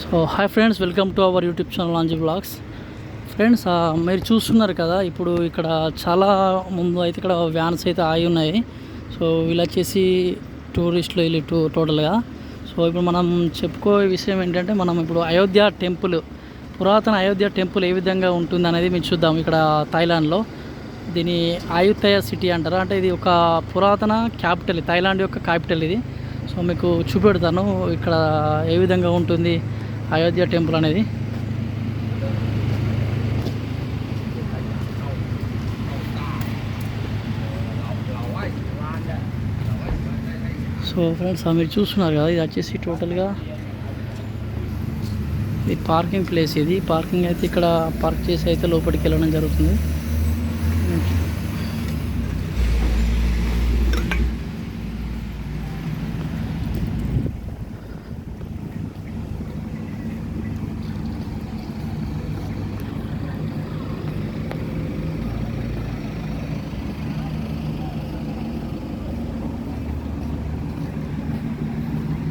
So hi friends welcome to our YouTube channel లాంజీ blogs friends మీరు చూస్తున్నారు కదా ఇప్పుడు ఇక్కడ చాలా ముందు అయితే ఇక్కడ వ్యాన్స్ అయితే ఆగి ఉన్నాయి. సో వీళ్ళు వచ్చేసి టూరిస్టులు వెళ్ళి టూ టోటల్గా సో ఇప్పుడు మనం చెప్పుకోే విషయం ఏంటంటే మనం ఇప్పుడు అయోధ్య టెంపుల్ పురాతన అయోధ్య టెంపుల్ ఏ విధంగా ఉంటుంది అనేది మేము చూద్దాం ఇక్కడ థాయిలాండ్లో దీని ఆయుత్తయ సిటీ అంటారు? అంటే ఇది ఒక పురాతన క్యాపిటల్ థాయిలాండ్ యొక్క క్యాపిటల్ ఇది. సో మీకు చూపెడతాను ఇక్కడ ఏ విధంగా ఉంటుంది. అయోధ్య టెంపుల్ అనేది. సో ఫ్రెండ్స్ మీరు చూస్తున్నారు కదా ఇది వచ్చేసి టోటల్గా ఇది పార్కింగ్ ప్లేస్ ఇది. పార్కింగ్ అయితే ఇక్కడ పార్క్ చేసి అయితే లోపలికి వెళ్ళడం జరుగుతుంది.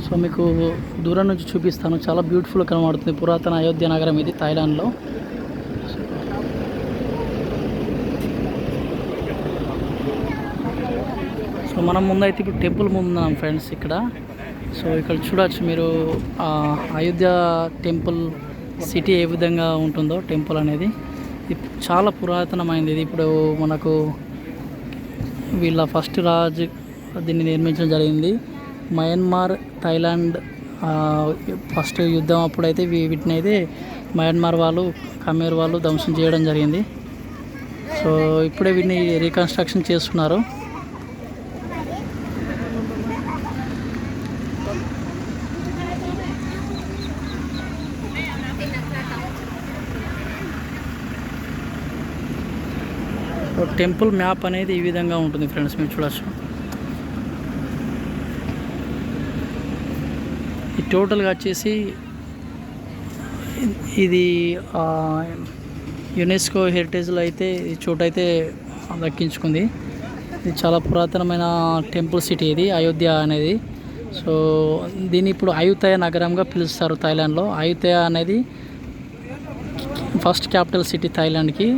సో మీకు దూరం నుంచి చూపిస్తాను. చాలా బ్యూటిఫుల్ కనబడుతుంది. పురాతన అయోధ్య నగరం ఇది థాయిలాండ్లో. సో మనం ముందైతే ఇప్పుడు టెంపుల్ ముందున్నాం ఫ్రెండ్స్ ఇక్కడ. సో ఇక్కడ చూడవచ్చు మీరు అయోధ్య టెంపుల్ సిటీ ఏ విధంగా ఉంటుందో టెంపుల్ అనేది. చాలా పురాతనమైనది ఇది ఇప్పుడు మనకు వీళ్ళ ఫస్ట్ రాజు దీన్ని నిర్మించడం జరిగింది. మయన్మార్ థాయిలాండ్ ఫస్ట్ యుద్ధం అప్పుడైతే వీ- వీటిని అయితే మయన్మార్ వాళ్ళు కమేర్ వాళ్ళు ధ్వంసం చేయడం జరిగింది. సో ఇప్పుడే వీటిని రీకన్స్ట్రక్షన్ చేస్తున్నారు. టెంపుల్ మ్యాప్ అనేది ఈ విధంగా ఉంటుంది ఫ్రెండ్స్ మీరు చూడొచ్చు. ఈ టోటల్గా వచ్చేసి ఇది యునెస్కో హెరిటేజ్లో అయితే ఈ చోట అయితే దక్కించుకుంది. ఇది చాలా పురాతనమైన టెంపుల్ సిటీ ఇది అయోధ్య అనేది. సో దీన్ని ఇప్పుడు అయుతయ నగరంగా పిలుస్తారు థాయిలాండ్లో. అయుతయ అనేది ఫస్ట్ క్యాపిటల్ సిటీ థాయిలాండ్కి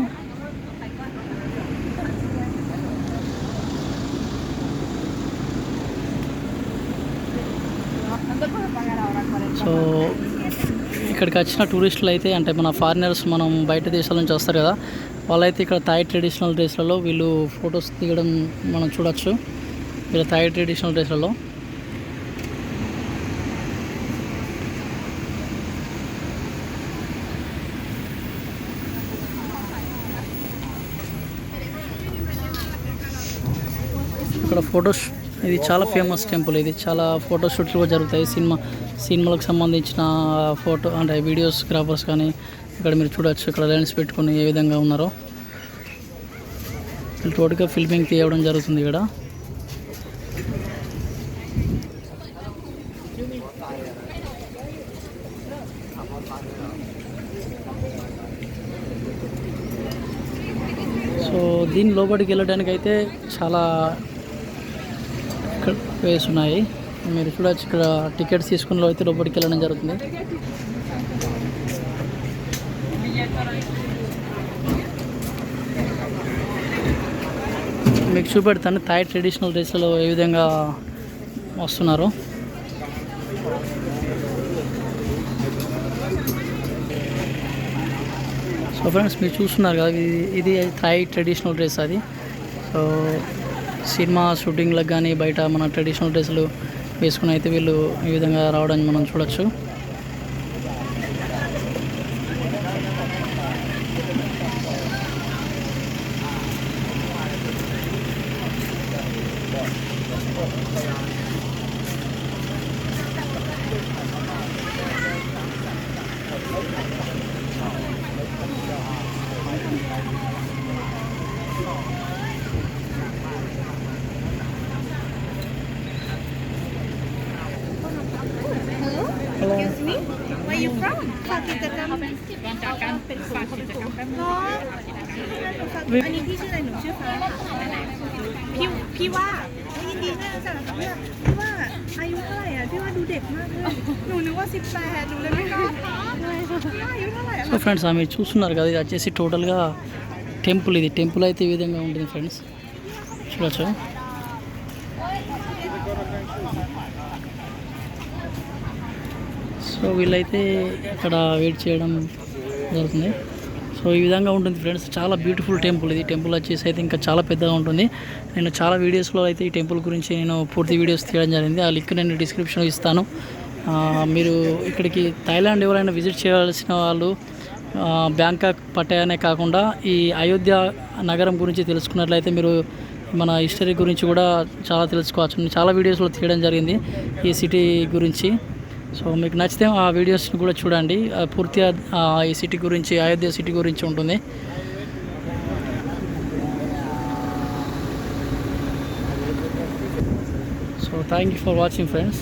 సో ఇక్కడికి వచ్చిన టూరిస్టులు అయితే అంటే మన ఫారినర్స్ మనం బయట దేశాల నుంచి వస్తారు కదా వాళ్ళైతే ఇక్కడ థాయ్ ట్రెడిషనల్ డ్రెస్లలో వీళ్ళు ఫొటోస్ తీయడం మనం చూడొచ్చు. వీళ్ళ థాయ్ ట్రెడిషనల్ డ్రెస్లలో ఇక్కడ ఫొటోస్ ఇది చాలా ఫేమస్ టెంపుల్ ఇది చాలా ఫోటోషూట్లు కూడా జరుగుతాయి. సినిమా సినిమాలకు సంబంధించిన ఫోటో అంటే వీడియోస్ గ్రాఫర్స్ కానీ ఇక్కడ మీరు చూడొచ్చు. ఇక్కడ లెన్స్ పెట్టుకుని ఏ విధంగా ఉన్నారో. తోటిగా టోటల్గా ఫిల్మింగ్ తీయడం జరుగుతుంది ఇక్కడ. సో దీని లోపలికి వెళ్ళడానికి అయితే చాలా వేస్ ఉన్నాయి. మీరు చూడవచ్చు ఇక్కడ టికెట్స్ తీసుకున్న అయితే లోపలికి వెళ్ళడం జరుగుతుంది. మీకు చూపెడతాను థాయ్ ట్రెడిషనల్ డ్రెస్లలో ఏ విధంగా వస్తున్నారు. సో ఫ్రెండ్స్ మీరు చూస్తున్నారు కదా ఇది ఇది థాయ్ ట్రెడిషనల్ డ్రెస్ అది. సో సినిమా షూటింగ్లకు కానీ బయట మన ట్రెడిషనల్ డ్రెస్సులు వేసుకుని అయితే వీళ్ళు ఈ విధంగా రావడాన్ని మనం చూడొచ్చు. you from? ฝากกิจกรรมเป็นการเป็นฝากกิจกรรมเนาะอันนี้พี่ชื่ออะไรหนูชื่อฟ้าพี่พี่ว่ายินดีด้วยนะจ๊ะพี่ว่าพี่ว่าอายุเท่าไหร่อ่ะพี่ว่าดูเด็กมากเลยหนูนึกว่า 18 หนูเลยไม่กล้าถ సో ఫ్రెండ్స్ ఆ మీరు చూస్తున్నారు కదా ఇది వచ్చేసి టోటల్గా టెంపుల్ ఇది టెంపుల్ అయితే ఈ విధంగా ఉంటుంది ఫ్రెండ్స్ చూడొచ్చు సో వీళ్ళైతే ఇక్కడ వెయిట్ చేయడం జరుగుతుంది. సో ఈ విధంగా ఉంటుంది ఫ్రెండ్స్. చాలా బ్యూటిఫుల్ టెంపుల్ ఇది. టెంపుల్ వచ్చేసి అయితే ఇంకా చాలా పెద్దగా ఉంటుంది. నేను చాలా వీడియోస్లో అయితే ఈ టెంపుల్ గురించి నేను పూర్తి వీడియోస్ తీయడం జరిగింది. ఆ లింక్ నేను డిస్క్రిప్షన్లో ఇస్తాను. మీరు ఇక్కడికి థాయిలాండ్ ఎవరైనా విజిట్ చేయాల్సిన వాళ్ళు బ్యాంకాక్ పట్టాయనే కాకుండా ఈ అయోధ్య నగరం గురించి తెలుసుకున్నట్లయితే మీరు మన హిస్టరీ గురించి కూడా చాలా తెలుసుకోవచ్చు. చాలా వీడియోస్లో తీయడం జరిగింది ఈ సిటీ గురించి. సో మీకు నచ్చితే ఆ వీడియోస్ని కూడా చూడండి. పూర్తిగా ఈ సిటీ గురించి అయోధ్య సిటీ గురించి ఉంటుంది. So thank you for watching friends.